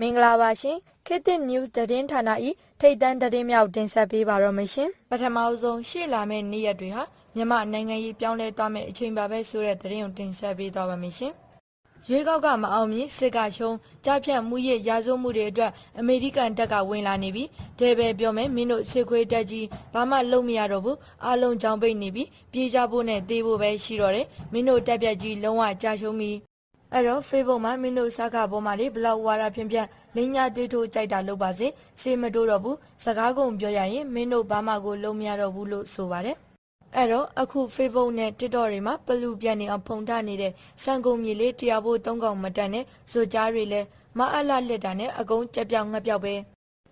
မင်္ဂလာပါရှင်ခေတ်သစ် news သတင်းဌာန၏ထိတ်တန့်သတင်းများကိုတင်ဆက်ပေးပါတော့မရှင်ပထမဆုံးရှေ့လာမယ့်နေ့ရက်တွေဟာမြန်မာနိုင်ငံရေးပြောင်းလဲသွားမယ့်အချိန်ပါပဲဆိုတဲ့သတင်းကိုတင်ဆက်ပေးသွားပါမယ်ရှင် ရွေးကောက်ကမအောင်မြင်စစ်ကရှုံးကြားဖြတ်မှုရဲ့ရာဇဝမှုတွေအတွက်အမေရိကန်တပ်ကဝင်လာနေပြီးတဲပဲပြောမယ်မင်းတို့စစ်ခွေးတက်ကြီးဘာမှလုပ်မရတော့ဘူးအားလုံးကြောင်ပိတ်နေပြီးပြေးကြဖို့နဲ့တေးဖို့ပဲရှိတော့တယ်မင်းတို့တက်ပြက်ကြီးလုံးဝကြာရှုံးပြီးအဲ့တော့ Facebook မှာမင်းတို့စကားပေါ်မှာလေဘလောက်ဝါရဖြန့်ဖြန့်လင်းညာတွေးထိုးကြိုက်တာလုပ်ပါစေစေမတိုးတော့ဘူးစကားကုန်ပြောရရင်မင်းတို့ဘာမှကိုလုံးမရတော့ဘူးလို့ဆိုပါတယ် အဲ့တော့အခု Facebook နဲ့ TikTok တွေမှာပလူပြန်နေအောင်ဖုန်ထနေတဲ့စံကုန်မြေလေးတရားဖို့သုံးကောင်မတန်တဲ့ဇိုကြားတွေလဲမအလလက်တာနဲ့အကုန်ကြက်ပြောင်ငှက်ပြောက်ပဲ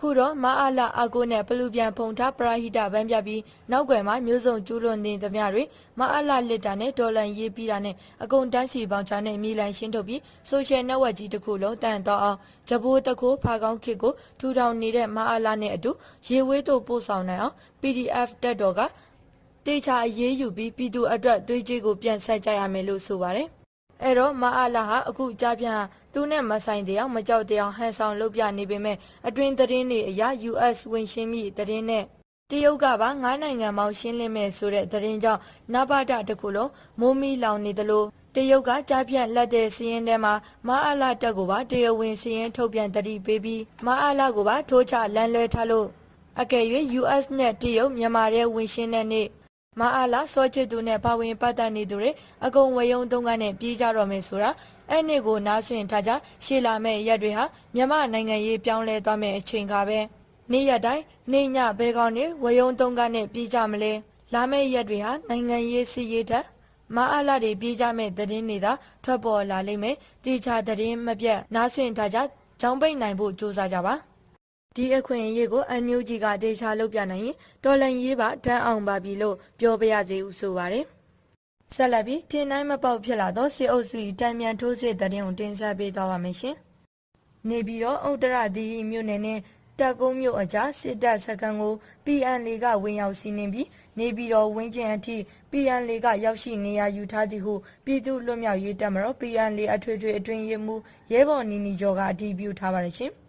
ခုတော့မအလအကိုနဲ့ပလူပြန်ဖုန်ထပရာဟိတဗန်းပြပြီးနောက်ွယ်မှာမျိုးစုံကျူးလွန်နေသမျှတွေမအလလက်တာနဲ့ဒေါ်လန်ရေးပြီးတာနဲ့အကုန်တန်းစီပေါင်ချာနဲ့မြေလန်ရှင်းထုတ်ပြီးဆိုရှယ်နက်ဝက်ကြီးတစ်ခုလုံးတန်တော့အောင်ဂျပိုးတခိုးဖာကောင်းခစ်ကိုထူထောင်နေတဲ့မအလနဲ့အတူရေဝေးတို့ပို့ဆောင်နိုင်အောင် PDF တက်တော်က တေချာအရေးယူပြီးပြည်သူအတွက်သွေးကြီးကိုပြန်ဆက်ကြရမယ်လို့ဆိုပါတယ်။အဲ့တော့မအားလာဟာအခုကြားပြန်ဟာသူနဲ့မဆိုင်တရားမကြောက်တရားဟန်ဆောင်လုပ်ပြနေပေမဲ့အတွင်သတင်းတွေအရ US ဝင်ရှင်းမိသတင်းနဲ့တရုတ်ကပါငါးနိုင်ငံမောင်ရှင်းလင်းမဲ့ဆိုတဲ့သတင်းကြောင့်နဘာဒတစ်ခုလုံးမိုးမီလောင်နေသလိုတရုတ်ကကြားပြန့်လက်တဲ့စီးရင်ထဲမှာမအားလာတက်ကိုပါတရားဝင်စီးရင်ထုတ်ပြန်တတိပေးပြီးမအားလာကိုပါထိုးချလမ်းလွဲထားလို့အကယ်၍ US နဲ့တရုတ်မြန်မာရဲ့ဝင်ရှင်းတဲ့နေ့ မအားလာစောချစ်သူနဲ့ပါဝင်ပတ်သက်နေသူတွေအကုန်ဝေယုံသုံးကနဲ့ပြေးကြတော့မယ်ဆိုတာအဲ့နေ့ကိုနားဆွင့်ထားကြရှေ့လာမယ့်ရက်တွေဟာမြန်မာနိုင်ငံရေးပြောင်းလဲသွားမယ့်အချိန်ကပဲနေ့ရက်တိုင်းနေ့ညဘဲကောင်းနေဝေယုံသုံးကနဲ့ပြေးကြမလဲလာမယ့်ရက်တွေဟာနိုင်ငံရေးစီရေးထက်မအားလာတွေပြေးကြမဲ့သတင်းတွေသာထွက်ပေါ်လာလိမ့်မယ်တေချာသတင်းမပြတ်နားဆွင့်ထားကြကြောင်းပိတ်နိုင်ဖို့ကြိုးစားကြပါ ဒီအခွင့်အရေးကိုအန်ယူဂျီကတေချာလုပ်ပြနိုင်ရင်ဒေါ်လန်ရေးပါတန်းအောင်ပါပြီလို့ပြောပြရစီဦးဆိုပါတယ်။ဆက်လက်ပြီးတင်နိုင်မပေါက်ဖြစ်လာသောစစ်အုပ်စု၏တံမြန်ထိုးစစ်တရင်ကိုတင်ဆက်ပေးသွားပါမယ်ရှင်။နေပြီးတော့ဥတ္တရသီရိမြို့နယ်နဲ့တက်ကုန်းမြို့အကြားစစ်တပ်စခန်းကို PN ကဝင်ရောက်စီးနင်းပြီးနေပြီးတော့ဝင်းကျင်အထိ PN ကရောက်ရှိနေရယူထားသည်ဟုပြည်သူ့လွတ်မြောက်ရေးတပ်မတော် PN အထွေထွေအတွင်းရေးမှူးရဲဘော်နီနီကျော်ကအတည်ပြုထားပါတယ်ရှင်။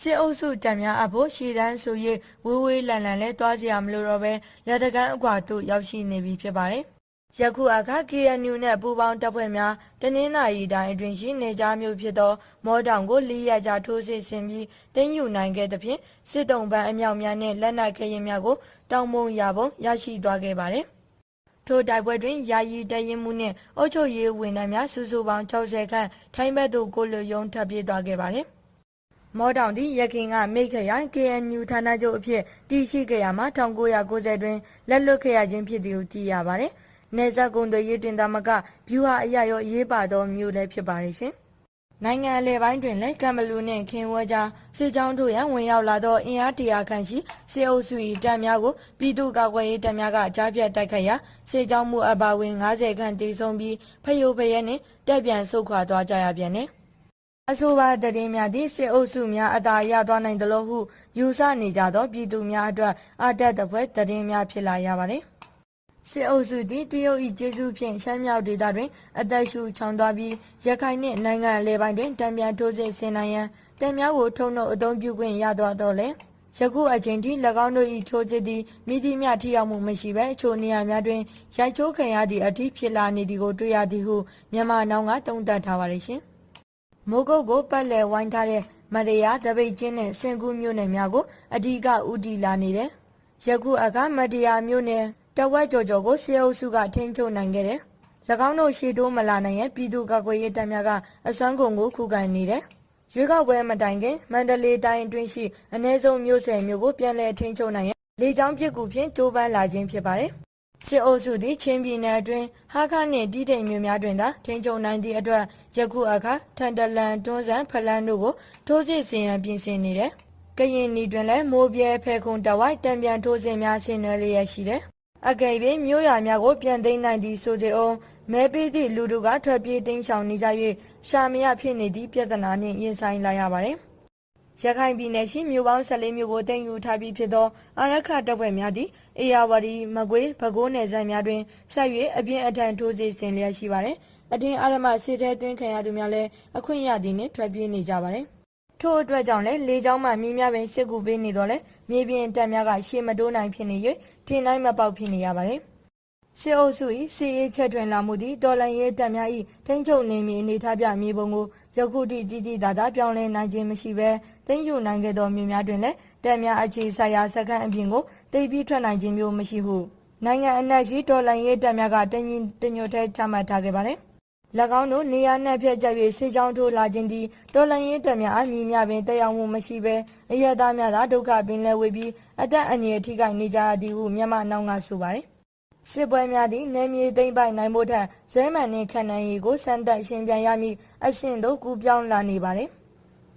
စစ်အုပ်စုတံများအဖို့ရှည်တန်းဆို၍ဝေးဝေးလန်လန်လဲသွားစရာမလိုတော့ပဲလက်တကန်းအကွာတို့ရောက်ရှိနေပြီဖြစ်ပါတယ်။ယခုအခါ KNU နဲ့ပူးပေါင်းတပ်ဖွဲ့များတနင်္လာရီတိုင်းအတွင်းရှိနေကြမျိုးဖြစ်သော မောတောင်ကိုလေးရကြထိုးစစ်ဆင်ပြီးတင်းယူနိုင်ခဲ့သဖြင့်စစ်တုံးပန်းအမြောက်များနဲ့လက်နက်ခဲယမ်းများကိုတောင်ပုံရပုံရရှိသွားခဲ့ပါတယ်။ထိုတိုက်ပွဲတွင်ယာယီတရင်မှုနှင့်အုပ်ချုပ်ရေးဝန်ထမ်းများစုစုပေါင်း60ခန့်ထိုင်းဘက်သို့ကိုလူယုံထပ်ပြေးသွားခဲ့ပါတယ်။ မောတောင်သည်ရခင်ကမိတ်ခရိုင် KNU ဌာနချုပ်အဖြစ်တည်ရှိခဲ့ရမှာ1990တွင်လက်လွတ်ခဲ့ရခြင်းဖြစ်သည်ဟုသိရပါတယ်။နေဇက်ကုံတွေရေးတင်သားမကဗျူဟာအရာရောရေးပါသောမျိုးလည်းဖြစ်ပါတယ်ရှင်။နိုင်ငံအလဲပိုင်းတွင်လည်းကမ်ဘလူနှင့်ခင်ဝဲကြားစစ်ကြောင်းတို့ရန်ဝင်ရောက်လာသောအင်အားတရာခန့်ရှိစစ်အုပ်စု၏တပ်များကိုပြည်သူ့ကာကွယ်ရေးတပ်များကကြားပြတ်တိုက်ခတ်ရာစစ်ကြောင်းမှုအပါဝင်90ခန့်တေဆုံးပြီးဖယိုဖယဲနှင့်တပ်ပြန်ဆုတ်ခွာသွားကြရပြန်တယ်။ အဆိုပါတည်င်းများသည့်စစ်အုပ်စုများအသာရသွားနိုင်သလိုဟုယူဆနေကြသောပြည်သူများအတွက်အတက်တပွဲတည်င်းများဖြစ်လာရပါတယ်။စစ်အုပ်စုသည်တရုတ်၏ကျေးဇူးဖြင့်ရှမ်းမြောက်ဒေသတွင်အသက်ရှူချောင်သွားပြီးရခိုင်နှင့်နိုင်ငံအလဲပိုင်းတွင်တံပြန်ထိုးစစ်ဆင်နိုင်ရန်တံများကိုထုံနှုတ်အုံပြုခွင့်ရသွားတော့လေယခုအချိန်ထိ၎င်းတို့၏ထိုးစစ်သည်မိသည့်မျှထိရောက်မှုမရှိဘဲအချို့နေရာများတွင်ရိုက်ချိုးခံရသည့်အထိဖြစ်လာနေသည်ကိုတွေ့ရသည်ဟုမြန်မာနောင်ကတုံ့တက်ထားပါရရှင်။ မိုးကုတ်ကိုပတ်လည်ဝိုင်းထားတဲ့မရယာတပိတ်ချင်းနဲ့စင်ကူးမြို့နယ်များကိုအဓိကဥတီလာနေတယ်။ယခုအခါမရယာမြို့နယ်တဝက်ကျော်ကျော်ကိုစေအုပ်စုကထိန်းချုပ်နိုင်ခဲ့တယ်။၎င်းတို့ရှေ့တိုးမလာနိုင်ရဲ့ပြည်သူ့ကာကွယ်ရေးတပ်များကအစွမ်းကုန်ကိုခုခံနေတယ်။ရွေးကောက်ပွဲမတိုင်ခင်မန္တလေးတိုင်းအတွင်းရှိအ ਨੇ ဆုံးမြို့ဆယ်မြို့ကိုပြန်လည်ထိန်းချုပ်နိုင်ရန်လေကြောင်းပစ်ကူဖြင့်တိုးပန်းလာခြင်းဖြစ်ပါတယ်။ စစ်အုပ်စုသည်ချင်းပြည်နယ်အတွင်းဟာခနှင့်တီးတိမ်မြို့များတွင်သာထိန်းချုပ်နိုင်သည့်အတွက်ယခုအခါထန်တလန်တွန်းဆန်ဖလန်းတို့ကိုထိုးစစ်ဆင်ရန်ပြင်ဆင်နေတယ်။ကရင်နီတွင်လည်းမိုးပြဲဖဲခုံတဝိုက်တံပြန်ထိုးစစ်များဆင်နွှဲလျက်ရှိတယ်။အကယ်၍မြို့ရွာများကိုပြန်သိမ်းနိုင်သည့်ဆိုစေအောင်မဲပေးသည့်လူတို့ကထွက်ပြေးတိမ်းရှောင်နေကြ၍ရှာမရဖြစ်နေသည့်ပြဿနာနှင့်ရင်ဆိုင်လာရပါတယ်။ ရခိုင်ပြည်နယ်ရှိမြို့ပေါင်း14မြို့ကိုတင်ယူထားပြီးဖြစ်သောအာရခတပ်ဖွဲ့များသည်အေယာဝတီမကွေးပဲခူးနယ်စပ်များတွင်ဆက်၍အပြင်းအထန်ထိုးစစ်ဆင်လျက်ရှိပါသည်အတင်းအာရမစီတဲသွင်းခံရသူများလည်းအခွင့်ရသည်နှင့်ထွက်ပြေးနေကြပါသည်ထို့အတွက်ကြောင့်လည်းလေကြောင်းမှမြင်းများပင်စစ်ကူပေးနေတော့လဲမြေပြင်တပ်များကရှေ့မတိုးနိုင်ဖြစ်နေ၍တင်တိုင်းမပေါက်ဖြစ်နေရပါတယ်စစ်အုပ်စု၏စီရေးချက်တွင်လာမှုသည့်တော်လန်ရေးတပ်များ၏ထိန်းချုပ်နေမည်အနေထားပြမြေပုံကိုယခုထိတည်တည်သာသာပြောင်းလဲနိုင်ခြင်းမရှိဘဲ သိမ်းယူနိုင်ခဲ့သောမြို့များတွင်လည်းတပ်များအခြေဆိုင်ရာစခန်းအပြင်ကိုတိတ်ပြီးထွက်နိုင်ခြင်းမျိုးမရှိဟုနိုင်ငံအနှံ့ရှိတော်လန်ရေးတပ်များကတင်းကြီးတညွတ်ထဲချမှတ်ထားခဲ့ပါတယ်၎င်းတို့နေရာနှင့်ဖြတ်ကျ၍စစ်ကြောင်းထိုးလာခြင်းသည်တော်လန်ရေးတပ်များအမည်များပင်တက်ရောက်မှုမရှိဘဲအရသားများသာဒုက္ခပင်လယ်ဝေပြီးအသက်အန္တရာယ်ထိခိုက်နေကြရသည်ဟုမြန်မာနောင်ကဆိုပါတယ်စစ်ပွဲများသည့်နေမြေသိမ့်ပိုက်နိုင်ဖို့ထက်ဇဲမှန်နှင့်ခံနိုင်ရည်ကိုစမ်းသပ်ရှင်ပြန်ရမည့်အဆင့်သို့ကူးပြောင်းလာနေပါတယ်။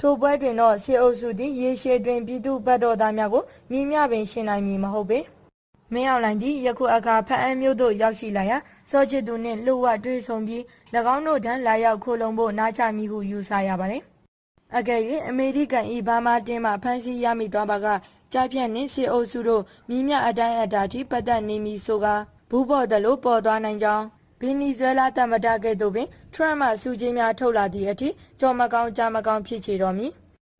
ထိုပွဲတွင်တော့စစ်အုပ်စုသည်ရေရှည်တွင်ပြည်သူ့ဘက်တော်သားများကိုမြင်းမြပင်ရှင်နိုင်မည်မဟုတ်ပေ။မင်းအောင်လိုင်သည်ယခုအခါဖအံမျိုးသို့ရောက်ရှိလာရာစောချစ်သူနှင့်လှုပ်ဝတွေ့ဆုံပြီး၎င်းတို့ထံလာရောက်ခိုးလုံဖို့နားချမိဟုယူဆရပါတယ်။အကယ်၍အမေရိကန်ဤဘာမာတင်းမှဖမ်းဆီးရမိသွားပါကကြားပြန့်နှင့်စစ်အုပ်စုတို့မြင်းမြအတိုင်းအတာထိပတ်သက်နေမည်ဆိုကာဘူးပေါ်တယ်လို့ပေါ်သွားနိုင်ကြောင်း ဗင်နီဇွဲလားတမတကဲ့သို့ပင်ထရန့်မှစူကြီးများထုတ်လာသည့်အထိကြော်မကောင်းကြားမကောင်းဖြစ်ချေတော်မူ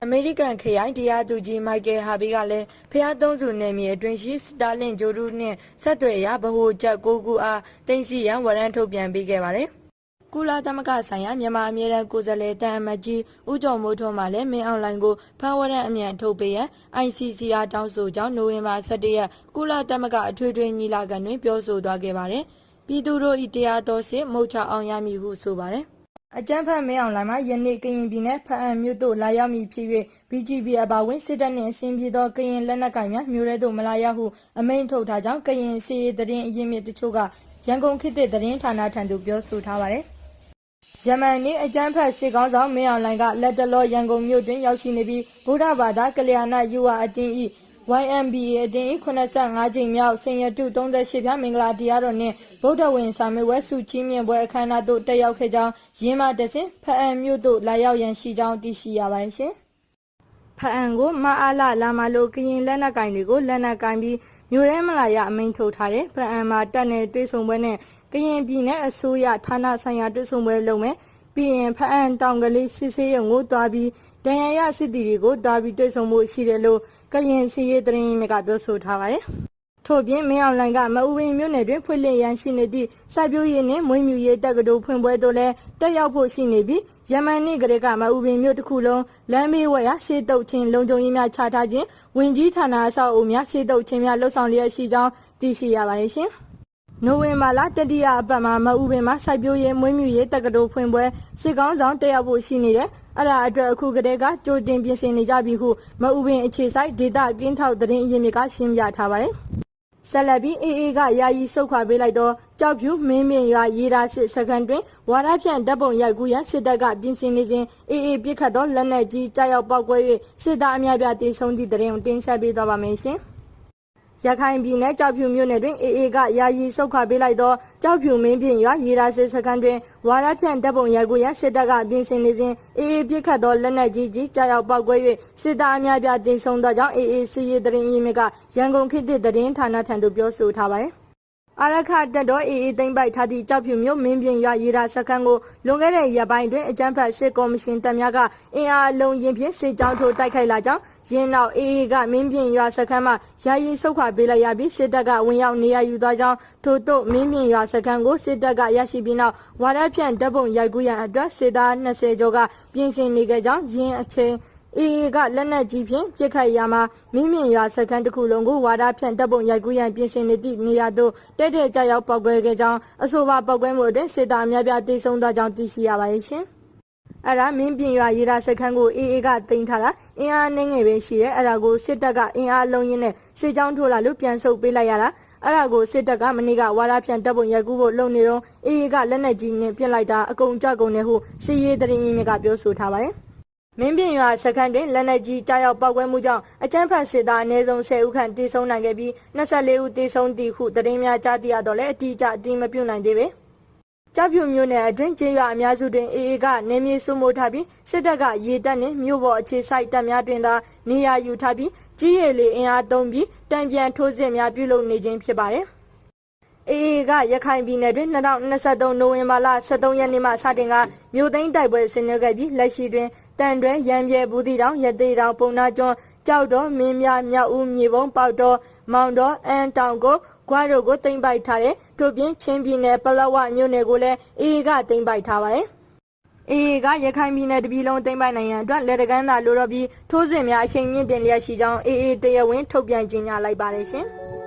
အမေရိကန်ခရိုင်တရားသူကြီးမိုက်ကယ်ဟာဘီကလည်းဖျားသုံးစုနယ်မြေအတွင်းရှိစတာလင်ဂျိုဒူးနှင့်ဆက်သွယ်ရာဗဟိုချက်ကိုကူအားတင်စီရန်ဝရမ်းထုတ်ပြန်ပေးခဲ့ပါတယ်။ကုလသမဂ္ဂဆိုင်ရာမြန်မာအမြဲတမ်းကိုယ်စားလှယ်တန်အမတ်ကြီးဦးကျော်မိုးထွန်းမှလည်းမင်းအွန်လိုင်းကိုဖမ်းဝရမ်းအမြန်ထုတ်ပေးရန် ICCR တောင်းဆိုကြောင်းနိုဝင်ဘာ17ရက်ကုလသမဂ္ဂအထွေထွေညီလာခံတွင်ပြောဆိုသွားခဲ့ပါတယ်။ ပြည်သူတို့၏တရားတော်စစ်မုတ်ချအောင်ရမည်ဟုဆိုပါတယ်။အကြမ်းဖက်မင်းအောင်လိုင်းမှာယနေ့ကရင်ပြည်နယ်ဖအံမြို့သို့လာရောက်မည်ဖြစ်၍ BGB အပါဝင်စစ်တပ်နှင့်အစဉ်ပြေသောကရင်လက်နက်ကိုင်များမြို့ရဲသို့မလာရဟုအမိန့်ထုတ်ထားကြောင်းကရင်စီရေးသတင်းအရင်းမြစ်တချို့ကရန်ကုန်ခေတ်သစ်သတင်းဌာနထံသို့ပြောဆိုထားပါတယ်။ယမန်နေ့အကြမ်းဖက်စစ်ကောင်းဆောင်မင်းအောင်လိုင်ကလက်တလောရန်ကုန်မြို့တွင်ရောက်ရှိနေပြီးဗုဒ္ဓဘာသာကလျာဏယူဝအတင်း၏ YMBA အတင်း85ကြိမ်မြောက်စင်ရတု38ဖြာမင်္ဂလာတရားတော်နှင့်ဗုဒ္ဓဝင်စာမေးပွဲစုချီးမြှင့်ပွဲအခမ်းအနားသို့တက်ရောက်ခဲ့ကြောင်းရင်းမတဆင်ဖအံမြို့သို့လာရောက်ရန်ရှိကြောင်းသိရှိရပါတယ်ရှင်။ဖအံကိုမအားလာလာမလို့ကရင်လက်နက်ကင်တွေကိုလက်နက်ကင်ပြီးမြို့ရဲမလာရအမိန်ထုတ်ထားတဲ့ဖအံမှာတက်နယ်တွေးဆုံပွဲနဲ့ကရင်ပြည်နယ်အစိုးရဌာနဆိုင်ရာတွေးဆုံပွဲလုပ်မယ်။ ပြီးရင်ဖအံတောင်ကလေးစစ်ဆေးရုံကိုတွားပြီးဒဏ်ရာရစစ်တီတွေကိုတွားပြီးတွေးဆုံမှုရှိတယ်လို့ကရင်စီရေးသတင်းမြစ်ကပြောဆိုထားပါတယ်။ထို့ပြင်မင်းအောင်လိုင်ကမအူပင်မြို့နယ်တွင်ဖွင့်လှစ်ရန်ရှိနေသည့်စိုက်ပျိုးရေးနှင့်မွေးမြူရေးတက္ကသိုလ်ဖွင့်ပွဲသို့လည်းတက်ရောက်ဖို့ရှိနေပြီးယမန်နေ့ကလေးကမအူပင်မြို့တစ်ခုလုံးလမ်းမေးဝဲရစေတုတ်ချင်းလုံခြုံရေးများချထားခြင်းဝင်ကြီးဌာနအဆောက်အဦများစေတုတ်ချင်းများလှုပ်ဆောင်လျက်ရှိကြောင်းသိရှိရပါတယ်ရှင်။ နိုဝင်ဘာလတတိယအပတ်မှာမအူပင်မှာစိုက်ပျိုးရေးမွေးမြူရေးတက္ကသိုလ်ဖွင့်ပွဲစစ်ကောင်းဆောင်တက်ရောက်ဖို့ရှိနေတယ်။အဲ့ဒါအတွက်အခုကတည်းကကြိုတင်ပြင်ဆင်နေကြပြီဟုမအူပင်အခြေဆိုင်ဒေတာကင်းထောက်သတင်းအရင်းမြစ်ကရှင်းပြထားပါတယ်။ဆက်လက်ပြီးအေအေကယာယီစုတ်ခွာပေးလိုက်တော့ကြောက်ဖြူမင်းမြင့်ရွာရေဒါစစ်စခန်းတွင်ဝါရဖြန့်တပ်ပုံရိုက်ကူးရန်စစ်တပ်ကပြင်ဆင်နေခြင်းအေအေပြစ်ခတ်သောလက်နက်ကြီးကြားရောက်ပောက်ကွဲ၍စစ်သားအများပြားတေဆုံးသည့်တရင်ကိုတင်ဆက်ပေးသွားပါမယ်ရှင်။ ရခိုင်ပြည်နယ်ကြောက်ဖြူမြို့နယ်တွင်အေအေကယာယီစုတ်ခပေးလိုက်သောကြောက်ဖြူမင်းပြင်ရွာရေဒါစစ်စခန်းတွင်ဝါရဖြန့်တပ်ပုံရိုက်ကူရန်စစ်တပ်ကပြင်ဆင်နေစဉ်အေအေပြစ်ခတ်သောလက်နက်ကြီးကြီးကြားရောက်ပောက်ကွဲ၍စစ်သားအများပြားတင်ဆုံးသောကြောင့်အေအေစီရေးတရင်အင်းမြစ်ကရန်ကုန်ခေတ်သစ်သတင်းဌာနထံသို့ပြောဆိုထားပါသည် အာရခတက်တော်အေအေသိမ့်ပိုက်ထားသည့်ကြောက်ဖြူမျိုးမင်းပြင်ရွာရေဒါစခန်းကိုလွန်ခဲ့တဲ့ရက်ပိုင်းတွင်အကြမ်းဖက်စစ်ကော်မရှင်တပ်များကအင်အားလုံးရင်ဖြင့်စစ်ကြောင်းထိုးတိုက်ခိုက်လာကြောင်းရင်းနောက်အေအေကမင်းပြင်ရွာစခန်းမှာယာယီဆုတ်ခွာပေးလိုက်ရပြီးစစ်တပ်ကဝင်ရောက်နေရယူသွားကြောင်းထို့သို့မင်းပြင်ရွာစခန်းကိုစစ်တပ်ကရရှိပြီးနောက်ဝါရဖြန့်တပ်ပုံရိုက်ကူးရန်အတွက်စစ်သား20ကျော်ကပြင်ဆင်နေကြကြောင်းရင်းအချိန် အေအေကလက်နက်ကြီးဖြင့်ပြစ်ခတ်ရာမှာမင်းမြင့်ရွာစခန်းတစ်ခုလုံးကိုဝါဒဖြန့်တပ်ပုံရိုက်ကူးရန်ပြင်ဆင်နေသည့်နေရာသို့တဲတဲကြရောက်ပောက်ကွဲခဲ့ကြောင်းအဆိုပါပောက်ကွဲမှုအတွင်းစစ်သားအများပြားတေဆုံးသွားကြောင်းသိရှိရပါတယ်ရှင်။အဲ့ဒါမင်းပြင်ရွာရေဒါစခန်းကိုအေအေကတင်ထားတာအင်အားနှင်းငယ်ပဲရှိတယ်အဲ့ဒါကိုစစ်တပ်ကအင်အားလုံးရင်းနဲ့စစ်ကြောင်းထိုးလာလို့ပြန်ဆုတ်ပေးလိုက်ရတာအဲ့ဒါကိုစစ်တပ်ကမနေ့ကဝါရဖြန့်တပ်ပုံရိုက်ကူးဖို့လုပ်နေတော့အေအေကလက်နက်ကြီးနဲ့ပြစ်လိုက်တာအကုန်ကြကုန်တယ်ဟုစီရေးတရင်ရင်းမြစ်ကပြောဆိုထားပါတယ်။ မင်းပြင်ရွာစခန်းတွင်လက်နက်ကြီးကြားရောက်ပောက်ကွဲမှုကြောင့်အကြမ်းဖက်စစ်သားအနည်းဆုံး10ဦးခန့်တေဆုံးနိုင်ခဲ့ပြီး24ဦးတေဆုံးသည်ဟုသတင်းများကြားသိရတော့လည်းအတိအကျအတိမပြုနိုင်သေးပေကြောက်ဖြူမျိုးနယ်အတွင်းကျေးရွာအများစုတွင်အေအေကနေမြေစုမိုးထားပြီးစစ်တပ်ကရေတပ်နှင့်မြို့ပေါ်အခြေစိုက်တပ်များတွင်သာနေရာယူထားပြီးကြီးရည်လေအင်အားသုံးပြီးတံပြန်ထိုးစစ်များပြုလုပ်နေခြင်းဖြစ်ပါတယ်။အေအေကရခိုင်ပြည်နယ်တွင်2023နိုဝင်ဘာလ23ရက်နေ့မှစတင်ကမြို့သိမ်းတိုက်ပွဲဆင်နွှဲခဲ့ပြီးလက်ရှိတွင် တန်တွဲရံပြဲဘူးတီတောင်ရသေးတောင်ပုံနာကျွန်းကြောက်တော်မင်းများမြောက်ဦးမြေပုံပေါက်တော်မောင်တော်အန်းတောင်ကိုဂွားတို့ကိုသိမ်းပိုက်ထားတဲ့ထို့ပြင်ချင်းပြည်နယ်ပလောဝမြို့နယ်ကိုလည်းအေအေကသိမ်းပိုက်ထားပါတယ်။အေအေကရခိုင်ပြည်နယ်တပြည်လုံးသိမ်းပိုက်နိုင်ရန်အတွက်လက်တကမ်းသာလိုတော့ပြီးထိုးစစ်များအချိန်မြင့်တင်လျက်ရှိကြောင်းအေအေတရားဝင်ထုတ်ပြန်ကြေညာလိုက်ပါတယ်ရှင်။